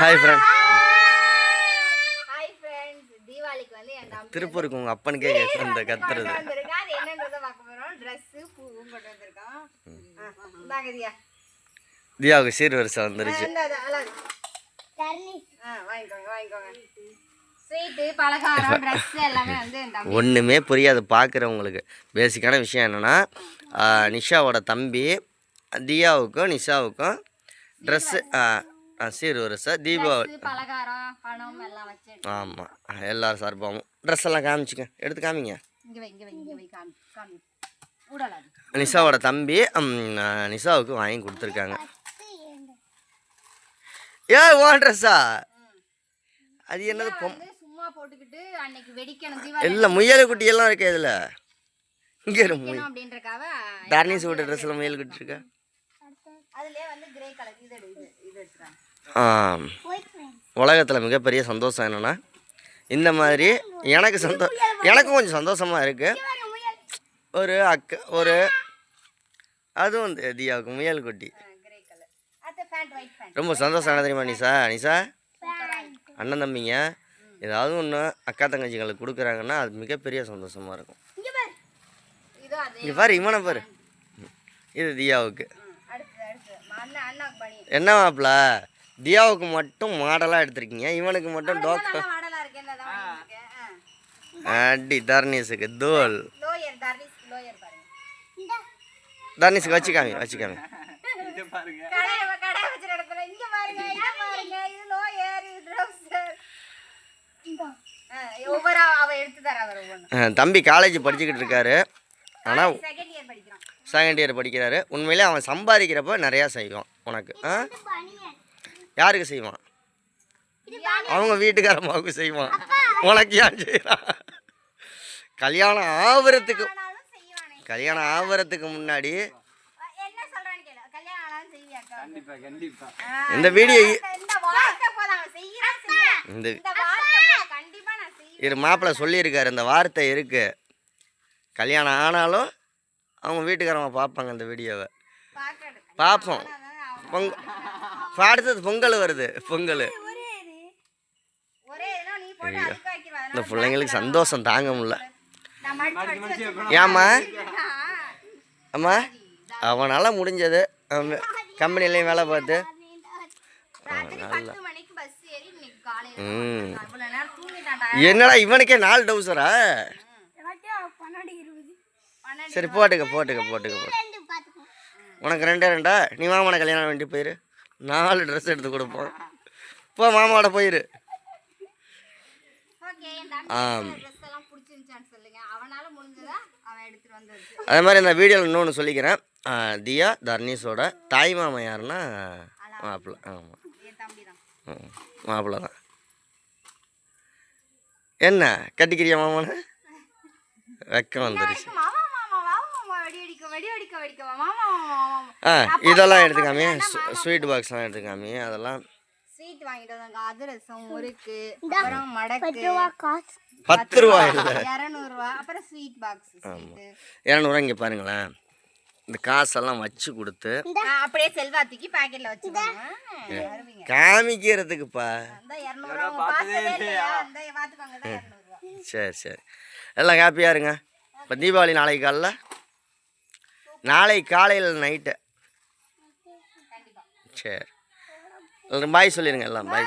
Hi friend திருப்பூருக்கு உங்கள் அப்பனுக்கே இந்த கத்துறது. தியாவுக்கு சீர் வரிசை வந்துருச்சு. ஒன்றுமே புரியாது பார்க்குறவங்களுக்கு பேசிக்கான விஷயம் என்னென்னா நிஷாவோட தம்பி தியாவுக்கும் நிஷாவுக்கும் ட்ரெஸ்ஸு சீர் வரிசை தீபாவளி Dress, பலகாரம் பணம் எல்லாம் வச்சு ஆமாம் எல்லாரும் சார்பாகவும் ட்ரெஸ் எல்லாம் காமிச்சிக்க. எடுத்து காமிங்க. நிஷாவோட தம்பி ஆ, நிஷாவுக்கு வாங்கி கொடுத்துருக்காங்க. ஏ ஓன் ட்ரெஸ்ஸா அது என்னது பொம் இல்லை முயல் குட்டி எல்லாம் இருக்கு இதில். இங்கே இரு முயல். தர்ணீஸ் விட்ட ட்ரெஸ்ஸில் முயல் குட்டி இருக்கா அதுலயே வந்து கிரே கலர் இது எடுத்துறாங்க உலகத்தில் மிகப்பெரிய சந்தோஷம் என்னென்னா இந்த மாதிரி எனக்கு சந்தோ எனக்கும் கொஞ்சம் சந்தோஷமாக இருக்குது ஒரு அக்க ஒரு அதுவும் வந்து தியாவுக்கு முயல் குட்டி. கிரே கலர் அது பேண்ட் ஒயிட் பேண்ட் ரொம்ப சந்தோஷம் என்ன தெரியுமா நிஷா? நிஷா? அண்ணன் தம்பிங்க ஏதாவது ஒன்று அக்கா தங்கச்சிங்களுக்கு கொடுக்குறாங்கன்னா அது மிகப்பெரிய சந்தோஷமாக இருக்கும். இது அது இங்கே பாரு இவனை பாரு. இது தியாவுக்கு. ம், அடுத்து அடுத்து அண்ணா அண்ணாக்கு பனி என்ன மாப்பிள? தியாவுக்கு மட்டும் மாடலாக எடுத்திருக்கீங்க. இவனுக்கு மட்டும் வாங்கியிருக்கேன் அடி தர்ணீஸுக்கு தோல். லோயர் தர்னிஸ் லோயர் பாருங்க. தர்ணீஸுக்கு வச்சு காமி வச்சு காமி கடை கடை வச்ச இடத்துல. இங்க பாருங்க இங்க பாருங்க. இது லோயர் இது ட்ரவுசர் ஒவ்வொரு அவ எடுத்து தர அவர் ஒவ்வொன்று அஹ் தம்பி காலேஜ் படிச்சுக்கிட்டு இருக்காரு. ஆனால் செகண்ட் இயர் படிக்கிறான். செகண்ட் இயர் படிக்கிறாரு. உண்மையிலே அவன் சம்பாதிக்கிறப்ப நிறையா செய்வான் உனக்கு. ஆ? யாருக்கு செய்வான்? அவங்க வீட்டுக்காரம்மாவுக்கு செய்வான். உனக்கு ஏன் செய்கிறான் கல்யாணம் செய்வானே. கல்யாணம் ஆகுறதுக்கு முன்னாடி இந்த வீடியோ இந்த இரு மாப்பிள்ளை சொல்லியிருக்காரு இந்த வார்த்தை இருக்கு. கல்யாணம் ஆனாலும் அவங்க வீட்டுக்காரம்மா பார்ப்பாங்க இந்த வீடியோவை. பார்ப்போம். பொங் இப்ப அடுத்தது பொங்கல் வருது பொங்கல். இந்த பிள்ளைங்களுக்கு சந்தோஷம் தாங்க முடியல. ஏம்மா. அம்மா அவனால் முடிஞ்சது. கம்பெனிலையும் வேலை பார்த்து. என்னடா இவனுக்கே நாலு டவுசரா சரி போட்டுக்க போட்டுக்க போட்டுக்க போட்டு உனக்கு ரெண்டே ரெண்டா? நீ மாமான கல்யாணம் வேண்டி போயிரு. நாலு ட்ரெஸ் எடுத்து கொடுப்போம். போ மாமாவோட போயிரு. அதே மாதிரி இந்த வீடியோவில் இன்னொன்று சொல்லிக்கிறேன். தியா தர்ணீஸோட தாய் மாமா யாருன்னா? மாப்பிள்ளை ஆமாம் மாப்பிள்ளை தான். என்ன? கட்டிக்கிறியா மாமான்னு? வெக்கம் வந்துருச்சு. ஆ இதெல்லாம் எடுத்துக்காமி ஸ்வீட் பாக்ஸ்லாம் எடுத்துக்காமி அதெல்லாம் ஸ்வீட் வாங்கிட்டு வந்தாங்க. அதிரசம் முறுக்கு அப்புறம் மடக்கு. பத்து ரூபா இல்லை. இரநூறுவா அப்புறம் ஸ்வீட் பாக்ஸ் ஸ்வீட்டு இரநூறுவா இங்கே பாருங்களேன். இந்த காசெல்லாம் வச்சு கொடுத்து அப்படியே செல்வாத்திக்கு பாக்கெட்ல வருவீங்க? காமிக்கிறதுக்குப்பா. சரி சரி. எல்லாம் ஹாப்பியாக இருங்க. இப்போ தீபாவளி நாளைக்கு காலைல? நாளைக்கு காலையில் நைட்டு சரி. பாய் சொல்லிடுங்க எல்லாம். பாய்